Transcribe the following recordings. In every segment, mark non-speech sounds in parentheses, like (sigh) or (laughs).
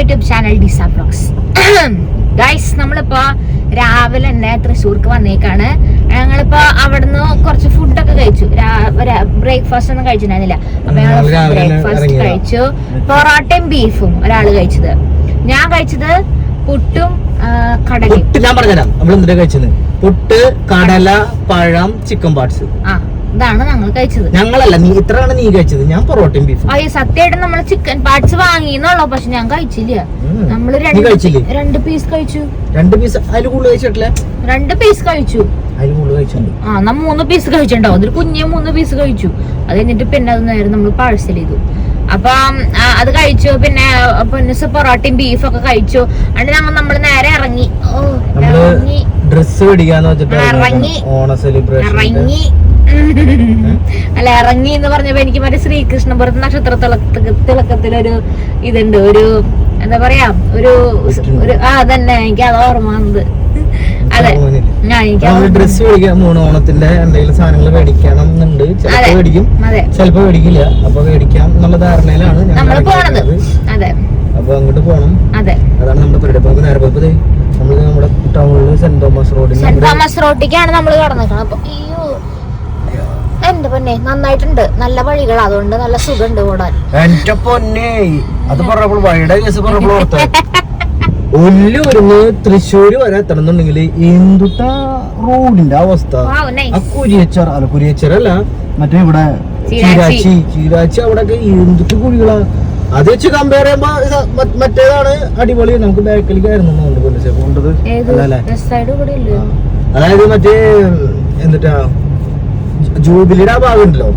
YouTube channel Disa blogs guys നമ്മളിപ്പോ രാവിലെ തന്നെ തൃശ്ശൂർക്ക് വന്നേക്കാണ്. ഞങ്ങളിപ്പോ അവിടുന്ന് കുറച്ച് ഫുഡൊക്കെ കഴിച്ചു. ബ്രേക്ക്ഫാസ്റ്റ് ഒന്നും കഴിച്ചിട്ടുണ്ടായിരുന്നില്ല. അപ്പൊ ഞങ്ങൾ ബ്രേക്ക്ഫാസ്റ്റ്. കഴിച്ചു. പൊറോട്ടയും ബീഫും ഒരാൾ കഴിച്ചത്. ഞാൻ കഴിച്ചത് പുട്ടും കടലും ഞാൻ പറഞ്ഞുതരാം. നമ്മൾ എന്തിനാ കഴിച്ചത്? പുട്ട് കടല പഴം ചിക്കൻ പാർട്സ് ആ. ഇതാണ് ഞങ്ങൾ കഴിച്ചത്. ഞങ്ങളല്ല നീ ഇത്രയാണ് നീ കഴിച്ചത്. ഞാൻ പൊറോട്ടയും ബീഫ് അയ്യോ സത്യമായിട്ട് നമ്മൾ ചിക്കൻ പാർട്സ് വാങ്ങിന്നുള്ളൂ പക്ഷെ ഞാൻ കഴിച്ചില്ല. നമ്മൾ രണ്ട് കഴിച്ചില്ലേ? രണ്ട് പീസ് കഴിച്ചു. രണ്ട് പീസ് അതിൽ കൂടുതൽ കഴിച്ചിട്ടില്ല? രണ്ട് പീസ് കഴിച്ചു. അതിൽ കൂടുതൽ കഴിച്ചിട്ടുണ്ട് ആ നമ്മ മൂന്ന് പീസ് കഴിച്ചിട്ടുണ്ടാവും. അതൊരു കുഞ്ഞ് മൂന്ന് പീസ് കഴിച്ചു. അത് കഴിഞ്ഞിട്ട് പിന്നെ അത് നേരം നമ്മൾ പാഴ്സൽ ചെയ്തു. അപ്പൊ അത് കഴിച്ചു. പിന്നെ പൊന്നുസ് പൊറോട്ടയും ബീഫും ഒക്കെ കഴിച്ചു. എന്നിട്ട് ഞങ്ങൾ നമ്മൾ നേരെ ഇറങ്ങി. ഓ ഇറങ്ങി. ഡ്രസ് ഇറങ്ങി. ഓണ സെലിബ്രേഷൻ ഇറങ്ങി. അല്ല ഇറങ്ങി എന്ന് പറഞ്ഞപ്പോ എനിക്ക് മറ്റേ ശ്രീകൃഷ്ണപുരത്ത് നക്ഷത്ര തിളക്ക തിളക്കത്തിലൊരു ഇതുണ്ട് ഒരു എന്താ പറയാ ഒരു ഒരു ആ അതന്നെ എനിക്ക് അത് ഓർമ്മ വന്നത്. അതെ. ഞാൻ എനിക്ക് അത് നമ്മൾ ഓർമ്മ ഡ്രസ് മേടിക്കാൻ പോണു. ഓണത്തിന്റെ എന്തെങ്കിലും സാധനങ്ങൾ മേടിക്കണം എന്നുണ്ട് അതെ. ചിലപ്പോ മേടിക്കും. അതെ. ചിലപ്പോ മേടിക്കില്ല. അപ്പൊ മേടിക്കാം എന്നുള്ള ധാരണയിലാണ് നമ്മൾ പോണത്. അതെ. അപ്പൊ അങ്ങോട്ട് പോണം. അതെ. അതാണ് നമ്മുടെ പരിപാടി. അപ്പൊ നമുക്ക് നേരെ പോയപ്പോ നമ്മൾ നമ്മുടെ ടൗണിൽ സെന്റ് തോമസ് റോഡിൽ സെന്റ് തോമസ് നമ്മൾ അപ്പൊ അയ്യോ എന്റെ പൊന്നെ നന്നായിട്ടുണ്ട്. നല്ല വഴികളാ അതുകൊണ്ട് നല്ല സുഖമുണ്ട് ഓടാൻ. എന്റെ പൊന്നെ അത് പറഞ്ഞപ്പോൾ വഴിയുടെ കേസ് പറഞ്ഞപ്പോൾ ഒല്ലൂരിന്ന് തൃശ്ശൂര് വരെ എത്തണമെന്നുണ്ടെങ്കിൽ എന്തുട്ട റോഡിന്റെ അവസ്ഥ. ആ കുരിയച്ചർ അല്ല കുരിയച്ചറല്ല മറ്റേ ഇവിടെ ചീരാച്ചി. ചീരാച്ചി അവിടെ എന്തുട്ട് കുഴികളാ. അത് വെച്ച് കമ്പയർ ചെയ്യുമ്പോ മറ്റേതാണ് അടിപൊളി. നമുക്ക് ബാക്കിലേക്കായിരുന്നു പോകേണ്ടത് അതായത് മറ്റേ എന്നിട്ടാ ജൂബിലിയുടെ ആ ഭാഗം ഉണ്ടല്ലോ.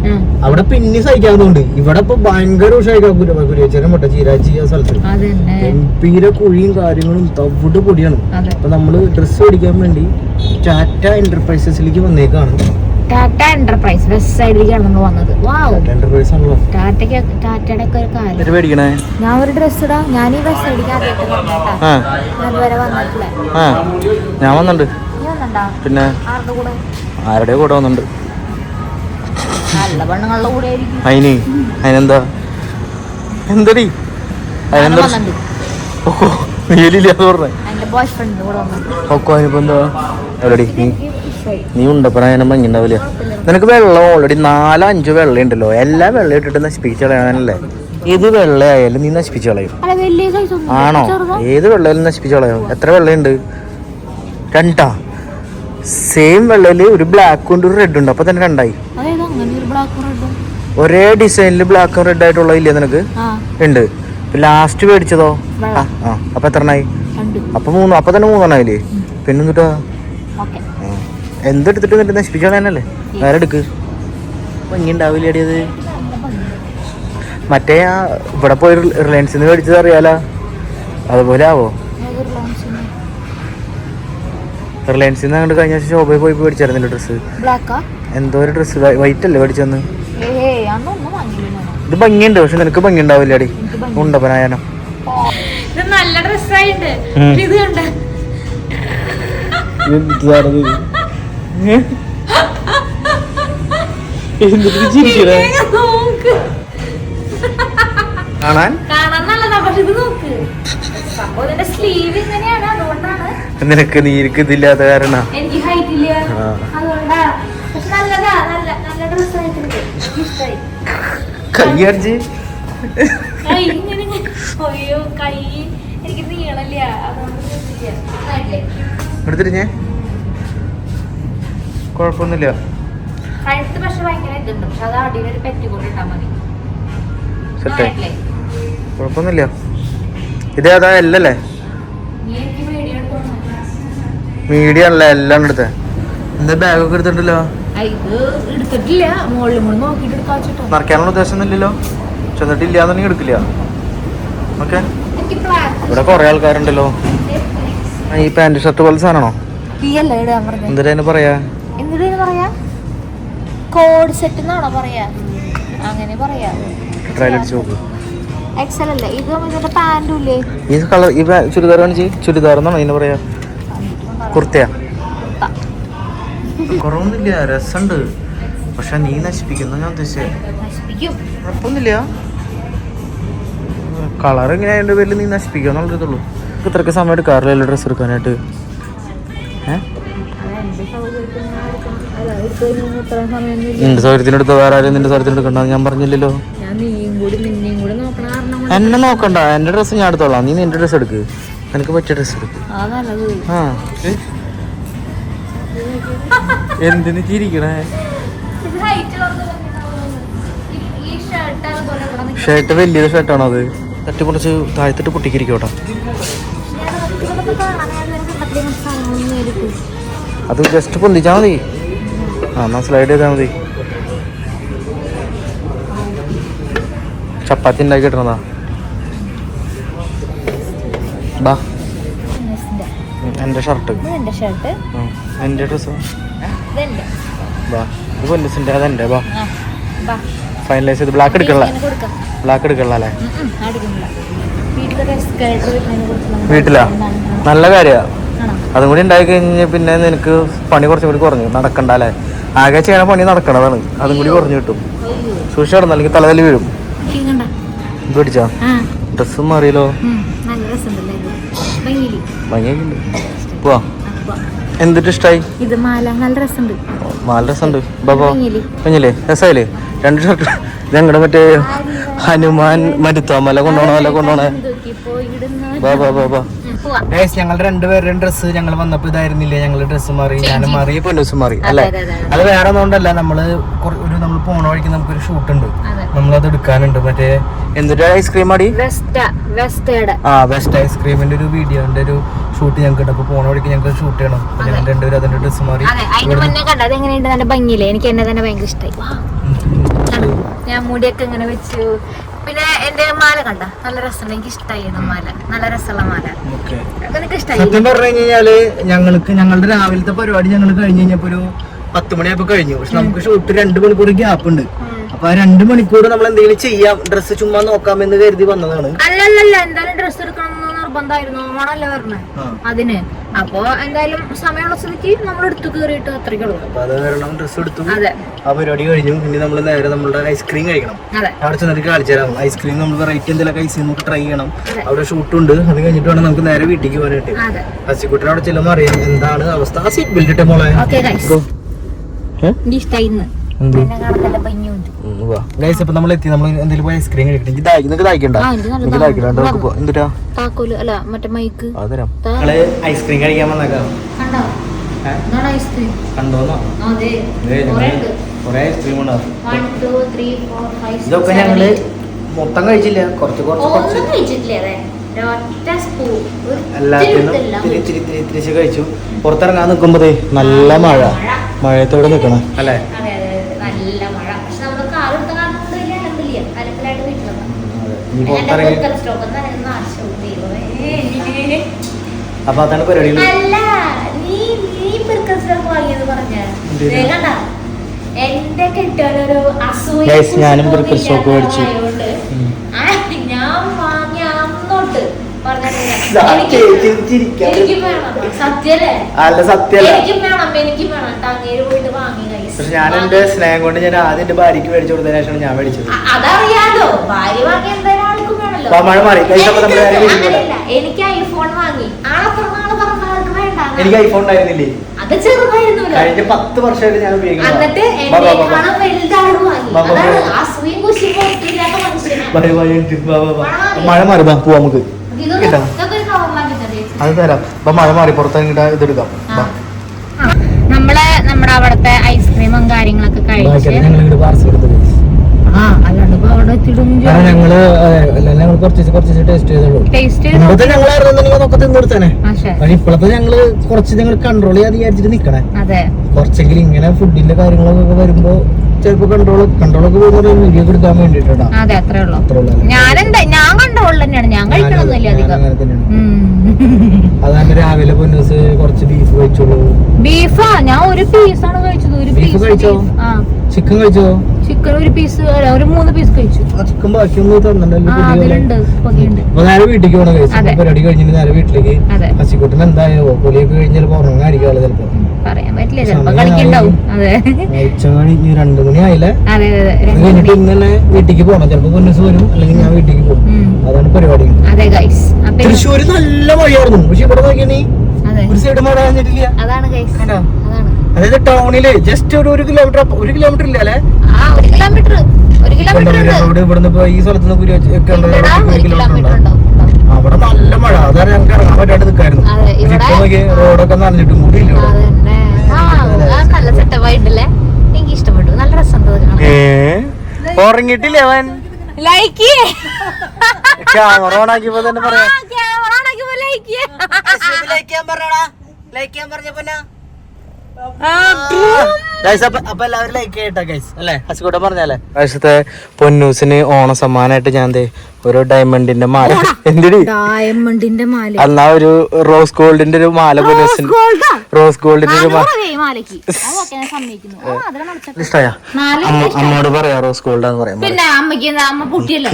അവിടെ പിന്നെ സഹിക്കാവുന്നുണ്ട് ഇവിടെ ഇപ്പൊ ഭയങ്കര ഉഷായിക്കാം മുട്ട ചീരാജി ചീരാച്ചി ആ സ്ഥലത്ത്. എം എംപിയുടെ കുഴിയും കാര്യങ്ങളും തവിട് പൊടിയാണ്. അപ്പൊ നമ്മൾ ഡ്രസ്സ് മേടിക്കാൻ വേണ്ടി ടാറ്റ എന്റർപ്രൈസസിലേക്ക് വന്നേക്കാണ്. ടാറ്റ എന്റർപ്രൈസ് വെസ്റ്റ് സൈഡിലേക്കാണ് നമ്മൾ വന്നത്. ഞാൻ ഒരു ഡ്രസ് ഇടാ. ഞാൻ ഈ വെസ്റ്റ് സൈഡിലേക്ക് വന്നിട്ടില്ല. ഞാൻ വന്നിട്ടുണ്ട്? പിന്നെ? ആരുടെ കൂടെ? ആരുടെ കൂടെ വന്നിട്ടുണ്ട്? നല്ല പെണ്ണുങ്ങളുടെ കൂടെ ആയിരിക്കും. അതിന് അതിനെന്താ എന്തടി? അതിനെന്താ ഓക്കോ നീലില്ലാന്ന് പറഞ്ഞേ. ഒക്കെ അതിനിപ്പോ എന്താ? എവിടെടി? നീ എനിക്ക് ഇഷ്ടമായി ഭംഗി ഉണ്ടാവില്ല നിനക്ക് വെള്ളം ഓൾറെഡി നാലോ അഞ്ചോ വെള്ളം ഉണ്ടല്ലോ എല്ലാ വെള്ളം ഇട്ടിട്ട് നശിപ്പിച്ച് കളയാനല്ലേ? ഏത് വെള്ളയായാലും നീ നശിപ്പിച്ച് കളയും. ആണോ? ഏത് വെള്ളയിലും നശിപ്പിച്ച് കളയും. എത്ര വെള്ളമുണ്ട് രണ്ടാ. സെയിം വെള്ളയിൽ ഒരു ബ്ലാക്ക് ഉണ്ട് ഒരു റെഡ് ഉണ്ട്. അപ്പൊ തന്നെ രണ്ടായി. ഒരു ഡിസൈനിൽ ബ്ലാക്ക് റെഡ് ആയിട്ടുള്ള ഇല്ലേ നിനക്ക്? ഉണ്ട്. ലാസ്റ്റ് മേടിച്ചതോ? ആ അപ്പൊ എത്ര എണ്ണായി അപ്പൊ മൂന്ന് അപ്പൊ തന്നെ മൂന്നെണ്ണായില്ലേ? പിന്നെ ഓക്കെ. എന്തെടുത്തിട്ട് എന്നിട്ട് നശിപ്പിച്ച് കളയാനല്ലേ വേറെ എടുക്ക്. ഭംഗി ഉണ്ടാവില്ല അടിയത് മറ്റേ ആ ഇവിടെ പോയി റിലയൻസിൽ നിന്ന് മേടിച്ചത് അറിയാലോ? അതുപോലെ ആവോ? റിലയൻസിൽ നിന്ന് അങ്ങോട്ട് കഴിഞ്ഞ ഷോപ്പിൽ പോയി മേടിച്ചായിരുന്നില്ല ഡ്രസ്സ് എന്തോ ഒരു ഡ്രസ്സ് വൈറ്റ് അല്ലേ മേടിച്ചെന്ന് ഇത് ഭംഗിയുണ്ട് പക്ഷെ നിനക്ക് ഭംഗി ഉണ്ടാവില്ല അടി ഉണ്ടപ്പനായാലും ഇത് നല്ല കാരണം. ഇത് കണ്ട. കാണാൻ? കാണാൻ നല്ലതാ പക്ഷെ ഇത് ഡ്രസ്സായിട്ടുണ്ട് ഇഷ്ടമായി കൈ അടിച്ച് കൈ ഇങ്ങനെ ഇങ്ങനെ- അയ്യോ കൈ എനിക്ക് നീളല്ല കുഴപ്പമൊന്നുമില്ല. കഴുത്ത് പക്ഷെ ഭയങ്കര ഇതുണ്ട്. പക്ഷെ അത് അടിയിലൊരു മതി? കുഴപ്പമൊന്നുമില്ല. ഇത് ഏതാ എല്ലല്ലേ മീഡിയം അല്ല എല്ലാം എടുത്തേ. എന്താ ബാഗൊക്കെ എടുത്തിട്ടുണ്ടല്ലോ? ഇത് എടുത്തിട്ടില്ല. നോക്കിയിട്ട് ചെന്നിട്ടില്ല എന്നുണ്ടെങ്കിൽ എടുക്കില്ല. ഓക്കെ. ഇവിടെ കുറെ ആൾക്കാരുണ്ടല്ലോ. ഈ പാന്റ് ഷർട്ട് പോലെ സാധനമാണോ? എന്തിനാ പറയാ? എന്തിനു പറയാ? കോഡ് സെറ്റ് എന്നാണോ പറയാ? അങ്ങനെ പറയാ. ട്രയൽ അടിച്ച് നോക്ക്. എക്സൽ അല്ലേ? ഇതും ഇതിന്റെ പാന്റും ഇല്ലേ? ഈ കളർ ഈ ചുരിദാർ കാണിച്ച്. ചുരിദാർ എന്നാണോ ഇതിന് പറയാ? കുർത്തയാ? കുറവൊന്നുമില്ല രസമുണ്ട്. പക്ഷെ നീ നശിപ്പിക്കുന്ന ഞാൻ ഉദ്ദേശിച്ചത് കുഴപ്പമൊന്നുമില്ല. കളർ ഇങ്ങനെ അതിന്റെ പേരിൽ നീ നശിപ്പിക്കുക എന്നുള്ളതുള്ളൂ ഇത്രയ്ക്ക് സമയം എടുക്കാറില്ലല്ലോ ഡ്രസ്സ് എടുക്കാനായിട്ട്? നിന്റെ സൗകര്യത്തിനെടുത്ത് വേറെ ആരും നിന്റെ സൗകര്യത്തിന് എടുക്കണ്ട. ഞാൻ പറഞ്ഞില്ലല്ലോ. എന്നെ നോക്കണ്ട. എന്റെ ഡ്രസ്സ് ഞാൻ എടുത്തോളാം. നീ നിന്റെ ഡ്രസ്സ് എടുക്ക്. നിനക്ക് പറ്റിയ ഡ്രസ്സ് എടുക്ക്. ആ (laughs) എന്തിനു ചിരിക്കണേ? ഷർട്ട് വലിയൊരു ഷർട്ടാണോ അത്? തട്ടി കുറച്ച് താഴ്ത്തിട്ട് പൊട്ടിക്കിരിക്കോട്ടെ. അത് ജസ്റ്റ് പൊന്തിച്ചാ മതി. ആ എന്നാ സ്ലൈഡ് ചെയ്താൽ മതി. ചപ്പാത്തി ഉണ്ടാക്കി കിട്ടണതാ ബാ. എന്റെ ഷർട്ട് എന്റെ ഷർട്ട് എന്റെ ഡ്രസ്സ് ഇതെന്റെ ബാ ഫൈനലൈസ് ചെയ്ത് ബ്ലാക്ക് എടുക്കണല്ല? ബ്ലാക്ക് എടുക്കണല്ലേ അല്ലേ? വീട്ടിലാ? നല്ല കാര്യമാണ് അതും കൂടി ഉണ്ടായി കഴിഞ്ഞാൽ പിന്നെ നിനക്ക് പണി കുറച്ചും കൂടി കുറഞ്ഞു. നടക്കണ്ട അല്ലേ? ആകെ ചെയ്യണ പണി നടക്കണതാണ്. അതും കൂടി കുറഞ്ഞു കിട്ടും. സൂക്ഷിച്ച് കിടന്നു അല്ലെങ്കിൽ തലതല്ലി വീഴും. പേടിച്ചാ? ഡ്രസ്സും മാറിയല്ലോ. ഭംഗിയൊക്കെ പോവാ. അപ്പൊ എന്തിട്ട് ഇഷ്ടായി? ഇത് മാല നല്ല രസമുണ്ട്. മാല രസമുണ്ട്. ബാബോ കുഞ്ഞില്ലേ രസമായില്ലേ രണ്ട് ഷർട്ട് ഞങ്ങളുടെ മറ്റേ ഹനുമാൻ മരുത്തോമല കൊണ്ടുപോണ കൊണ്ടുപോണേ ബാബാ ബാ ബാ ഞങ്ങൾ ഞങ്ങളുടെ രണ്ടുപേരുടെയും ഡ്രസ്സ് ഞങ്ങൾ വന്നപ്പോ ഇതായിരുന്നില്ല? ഞങ്ങൾ ഡ്രസ്സ് മാറി ഞാനും മാറി പൊന്നൂസും മാറി അല്ലേ? അതെ, വേറെ ഒന്നുകൊണ്ടല്ല നമ്മൾ ഒരു നമ്മൾ പോണ വഴിക്ക് നമുക്കൊരു ഷൂട്ട് ഉണ്ട്. നമ്മളത് എടുക്കാനുണ്ട്. മറ്റേ എന്തൊരു ഐസ്ക്രീം അടി? ആ വെസ്റ്റ് ഐസ്ക്രീമിന്റെ ഒരു വീഡിയോന്റെ ഒരു ഷൂട്ട് ഞങ്ങൾക്ക് ഉണ്ട്. അപ്പൊ പോണ വഴിക്ക് ഞങ്ങൾക്ക് ഷൂട്ട് ചെയ്യണം. ഞങ്ങൾ രണ്ടുപേരും അതിന്റെ ഡ്രസ്സ് മാറി എനിക്ക് എന്നെ തന്നെ ഭയങ്കര ഇഷ്ടമായി ഞാൻ മുടിയൊക്കെ ഇങ്ങനെ വെച്ചു. പിന്നെ എന്റെ മാല കണ്ട. നല്ല രസമുള്ള എനിക്ക് ഇഷ്ടമായി മാല. നല്ല രസമുള്ള മാല. ഇഷ്ടമായി സത്യം പറഞ്ഞു കഴിഞ്ഞാൽ ഞങ്ങൾക്ക് ഞങ്ങളുടെ രാവിലത്തെ പരിപാടി ഞങ്ങൾ കഴിഞ്ഞ് കഴിഞ്ഞപ്പോ ഒരു പത്ത് മണിയായപ്പോ കഴിഞ്ഞു. പക്ഷെ നമുക്ക് ഷൂട്ട് രണ്ട് മണിക്കൂർ ഗ്യാപ്പ് ഉണ്ട്. അപ്പൊ ആ രണ്ട് മണിക്കൂർ നമ്മൾ എന്തെങ്കിലും ചെയ്യാം ഡ്രസ്സ് ചുമ്മാ നോക്കാമെന്ന് കരുതി വന്നതാണ്. അല്ലല്ലല്ല. എന്തായാലും ഡ്രസ്സ് എടുക്കണം എന്ന് നിർബന്ധമായിരുന്നു. ഓണല്ലേ ആ. അതിന്. അപ്പൊ എന്തായാലും സമയമുള്ള സ്ഥിതിക്ക് നമ്മൾ എടുത്തു കയറിയിട്ട് അത്രയ്ക്കുള്ളൂ അത് ആ പരിപാടി കഴിഞ്ഞു. ഇനി നമ്മൾ നേരെ നമ്മളുടെ ഐസ്ക്രീം കഴിക്കണം. അവിടെ ചെന്നിട്ട് കാണിച്ചു തരാം. ഐസ്ക്രീം നമ്മൾ വെറൈറ്റി എന്തെങ്കിലും ഐസ്ക്രീം നമുക്ക് ട്രൈ ചെയ്യണം. അവിടെ ഷൂട്ട് ഉണ്ട്. അത് കഴിഞ്ഞിട്ട് വേണം നമുക്ക് നേരെ വീട്ടിലേക്ക് പോകാനായിട്ട്. അതെ. ഹസിക്കുട്ടിനെ അവിടെ ചെല്ലുമ്പോൾ അറിയാം എന്താണ് അവസ്ഥ. സീറ്റ് ബെൽറ്റ് ഇട്ടേ മോളെ. ഇഷ്ടമായി ഗൈസ് ഇപ്പൊ നമ്മൾ എത്തി. നമ്മൾ എന്തെങ്കിലും പോയി ഐസ്ക്രീം നിങ്ങൾക്ക് ദാഹിക്കണ്ട ദാഹിക്കണ്ട നമുക്ക് എന്തിട്ടാ? താക്കോൽ അല്ല മറ്റേ മൈക്ക് ഐസ്ക്രീം കഴിക്കാൻ വന്നേക്കാം? കണ്ടോ? ഐസ്ക്രീം കണ്ടോന്നോ? കുറേ ഐസ്ക്രീം ഉണ്ട്? ഇതൊക്കെ ഞങ്ങൾ മൊത്തം കഴിച്ചില്ല? കുറച്ച് കുറച്ച് കുറച്ച്. കഴിച്ചു. പുറത്തിറങ്ങാൻ നിൽക്കുമ്പോഴേ നല്ല മഴ. മഴയത്തോടെ നിൽക്കണം അല്ലേ അതെ അതെ അതെ. നല്ല മഴ പക്ഷെ നമ്മൾ കാലെടുത്ത കാണുന്നത് വലിയ അലമ്പില്ല അലമ്പിലായിട്ട് വീട്ടിൽ ഇനി പുറത്തിറങ്ങി സ്റ്റോക്ക് നനയുന്ന ആശയവും ദൈവമേ അപ്പൊ അതാണ് പരിപാടികൾ അല്ല നീ നീ പെർക്കൽ സ്റ്റോക്ക് വാങ്ങിയെന്ന് പറഞ്ഞ അതാണ് പരിപാടി. എന്റെ അസൂയ ഞാനും സ്റ്റോക്ക് മേടിച്ചു. ഞാൻ വാങ്ങിയ അന്നോട്ട് പറഞ്ഞിട്ടില്ല. സത്യല്ല എനിക്കും അങ്ങേര് പോയിട്ട് വാങ്ങി പക്ഷെ ഞാൻ എന്റെ സ്നേഹം കൊണ്ട് ഞാൻ ആദ്യം എന്റെ ഭാര്യക്ക് മേടിച്ചു കൊടുത്തതിന് ശേഷമാണ് ഞാൻ മേടിച്ചത്. അതറിയാലോ. ഭാര്യ വാങ്ങി എന്തായാലും ആൾക്കും വേണല്ലോ. മഴ മാറി. എനിക്ക് ഐഫോൺ വാങ്ങി. ആളെ പറഞ്ഞ ആൾക്ക് വേണ്ട എനിക്ക് ഐഫോൺ ഉണ്ടായിരുന്നില്ലേ? അത് കഴിഞ്ഞ പത്ത് വർഷമായിട്ട് ഞാൻ എന്നിട്ട്. മഴ മാറി പോവാ നമുക്ക്. അത് തരാം. അപ്പൊ മഴ മാറി പുറത്തിറങ്ങിട്ട് ഇതെടുക്കാം. നമ്മൾ നമ്മുടെ അവിടത്തെ ഐസ്ക്രീമും കാര്യങ്ങളൊക്കെ കഴിച്ച് ഞങ്ങൾ ഞങ്ങൾ കുറച്ച് കുറച്ച് ടേസ്റ്റ് ചെയ്തോളൂ ടേസ്റ്റ് മുമ്പത്തെ ഞങ്ങളായിരുന്നുണ്ടെങ്കിൽ അതൊക്കെ തിന്നെടുത്തേനെ പക്ഷേ ഇപ്പോഴത്തെ ഞങ്ങൾ കുറച്ച് ഞങ്ങൾ കൺട്രോൾ ചെയ്യാതെ വിചാരിച്ചിട്ട് നിക്കണേ. അതെ. കുറച്ചെങ്കിലും ഇങ്ങനെ ഫുഡിന്റെ കാര്യങ്ങളൊക്കെ വരുമ്പോ ചിലപ്പോ കൺട്രോൾ കൺട്രോളൊക്കെ പോകുന്ന വീഡിയോ എടുക്കാൻ വേണ്ടിട്ടാ അതെ അത്രേ ഉള്ളൂ. ഞാനെന്താ ഞാൻ കണ്ടോളൂ തന്നെയാണ്. ഞാൻ കഴിക്കണമൊന്നുമില്ല അധികം അതാണ് രാവിലെ പൊന്നൂസ് കുറച്ച് ബീഫ് കഴിച്ചോളൂ ബീഫാ ഞാൻ ഒരു പീസാണ് കഴിച്ചത്. ഒരു പീസ് കഴിച്ചോ? ചിക്കൻ കഴിച്ചോ? ചിക്കൻ ഒരു പീസ് ഒരു മൂന്ന് പീസ് കഴിച്ചു. ചിക്കൻ ബാക്കിയൊന്നും ആ തന്നിട്ടുണ്ടല്ലോ നേരെ വീട്ടിലേക്ക് പോകണം കഴിച്ചു. പരിപാടി കഴിഞ്ഞിട്ട് നേരെ വീട്ടിലേക്ക്. അതെ. ഹസിക്കുട്ടൻ എന്തായോ? പൊലിയൊക്കെ കഴിഞ്ഞ് ചിലപ്പോ ഉറങ്ങായിരിക്കും ചിലപ്പോ. പറയാൻ പറ്റില്ല ചിലപ്പോ കളിക്കണ്ടാവും അതെ. ഉച്ച കഴിഞ്ഞ് രണ്ടു മണി ആയില്ലേ? അതെ അതെ അത് രണ്ട് കഴിഞ്ഞിട്ട്. ഇന്നലെ വീട്ടിലേക്ക് പോകണം ചിലപ്പോ പൊന്നസ് വരും അല്ലെങ്കിൽ ഞാൻ വീട്ടിലേക്ക് പോകും. അതാണ് പരിപാടി. തൃശ്ശൂര് നല്ല മഴയായിരുന്നു. പക്ഷെ ഇവിടെ നോക്കിയാ നീ അതെ. ഒരു സൈഡ് മഴ കഴിഞ്ഞിട്ടില്ല അതാണ് ഗൈസ് കണ്ടോ? അതാണ് അതായത് ടൗണിൽ ജസ്റ്റ് ഒരു ഒരു കിലോമീറ്റർ ഒരു കിലോമീറ്റർ ഇല്ല അല്ലേ? ആ ഒരു കിലോമീറ്റർ ഒരു കിലോമീറ്റർ ഉണ്ട്. റോഡ് ഇവിടുന്ന് ഇപ്പൊ ഈ സ്ഥലത്ത് നിന്ന് അവിടെ നല്ല മഴ. അതാണ് ഞങ്ങൾക്ക് ഇറങ്ങാൻ പറ്റാണ്ട് നിൽക്കായിരുന്നു ഇപ്പൊ നോക്കി റോഡൊക്കെ നനഞ്ഞിട്ടും അത് നല്ല സെറ്റപ്പ് ആയിട്ടല്ലേ? എനിക്ക് ഇഷ്ടപ്പെട്ടു. നല്ല കാണാൻ. ഉറങ്ങിട്ടില്ല അവൻ? ലൈക്ക് ക്യാമറ ഓൺ ആക്കിയപ്പോ തന്നെ പറയാം. അപ്പൊ എല്ലാവരും ലൈക്ക് ചെയ്യട്ടെ ഗൈസ് അല്ലേ? ഹസിക്കൂട്ടം പറഞ്ഞല്ലേ പ്രാവശ്യത്തെ പൊന്നൂസിന് ഓണ സമ്മാനമായിട്ട് ഞാൻ ഒരു ഡയമണ്ടിന്റെ മാല. എന്തിടി? ഡയമണ്ടിന്റെ മാല. എന്നാ ഒരു റോസ് ഗോൾഡിന്റെ ഒരു മാല പൊന്നൂസിന്. റോസ് ഗോൾഡിന്റെ ഒരു മാല അമ്മോട് പറയാ റോസ് ഗോൾഡ് എന്ന് പറയാം പിന്നെ അമ്മയ്ക്ക് അമ്മ പൊട്ടിയല്ലേ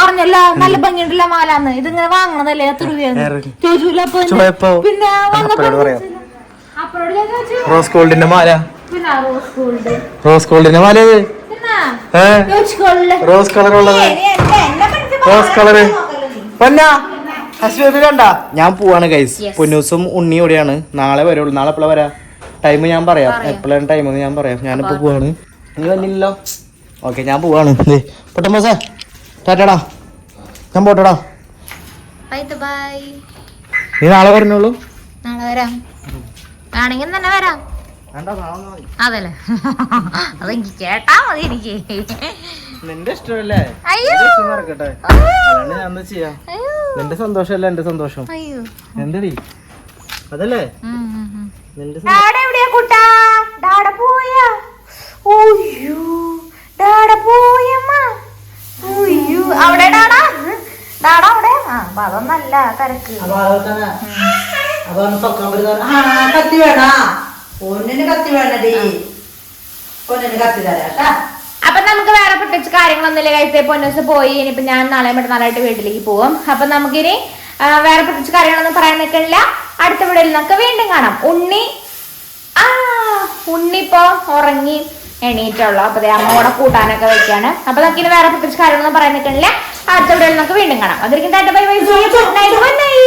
പറഞ്ഞല്ലോ നല്ല ഭംഗിയുള്ള മാലാന്ന്. ഇതിങ്ങനെ വാങ്ങണതല്ലേ? എത്ര ചോദിച്ചില്ല പിന്നെ റോസ് ഗോൾഡിന്റെ മാല. Rose gold. റോസ് ഗോൾഡിന്റെ മാല റോസ് കളർ ഉള്ളത്. റോസ് കളറ് പൊന്ന ഹസ്ബൻഡ് കണ്ട? ഞാൻ പോവാണ് ഗൈസ്. പൊന്നൂസും ഉണ്ണി ഇവിടെയാണ്. നാളെ വരുള്ളൂ. നാളെ എപ്പോഴാ വരാ? ടൈം ഞാൻ പറയാം. എപ്പോഴാണ് ടൈം എന്ന് ഞാൻ പറയാം. ഞാനിപ്പോ പോവാണ്. നീ വന്നില്ലല്ലോ? ഓക്കെ ഞാൻ പോവാണ്. പൊട്ടമ്പോ സാർ ടാറ്റടാ. ഞാൻ പോട്ടടാ. നീ നാളെ പറഞ്ഞോളൂ നാളെ വരാം. വേണമെങ്കിൽ തന്നെ വരാം. അതല്ലേ? അതെനിക്ക് കേട്ടാ മതി എനിക്ക്. നിന്റെ ഇഷ്ടമല്ലേ? ഞാൻ ചെയ്യാ. നിന്റെ സന്തോഷമല്ല എന്റെ സന്തോഷം? എന്തടി? അതല്ലേ. നിന്റെ ഡാഡ എവിടെയാ കുട്ടാ? ഡാഡ പോയാ? ഓയ്യോ ഡാഡ പോയമ്മ. ഓയ്യോ അവിടെ ഡാഡ? ഡാഡ അവിടെ ആ അപ്പൊ അതൊന്നല്ല ആ, കത്തി വേണ പൊന്നിന് കത്തി വേണടി പൊന്നിന് കത്തി തരാട്ടാ അപ്പൊ നമുക്ക് വേറെ പ്രത്യേകിച്ച് കാര്യങ്ങളൊന്നുമില്ല കഴിച്ചേ പൊന്നോസ് പോയി. ഇനിയിപ്പോ ഞാൻ നാളെ നാളായിട്ട് വീട്ടിലേക്ക് പോകും. അപ്പൊ നമുക്കിനി വേറെ പ്രത്യേകിച്ച് കാര്യങ്ങളൊന്നും പറയാൻ നിൽക്കില്ല അടുത്ത വീടിൽ നമുക്ക് വീണ്ടും കാണാം. ഉണ്ണി ആ ഉണ്ണി ഇപ്പൊ ഉറങ്ങി എണീറ്റുള്ളൂ. അപ്പൊ ദേ അമ്മ കൂടെ കൂട്ടാനൊക്കെ വെക്കാണ്. അപ്പൊ നമുക്ക് ഇനി വേറെ പ്രത്യേകിച്ച് കാര്യങ്ങളൊന്നും പറയാൻ നിൽക്കണില്ല. അടുത്ത വീഡിയോയിൽ നമുക്ക് വീണ്ടും കാണാം. അതിരിക്കും ബൈ ബൈ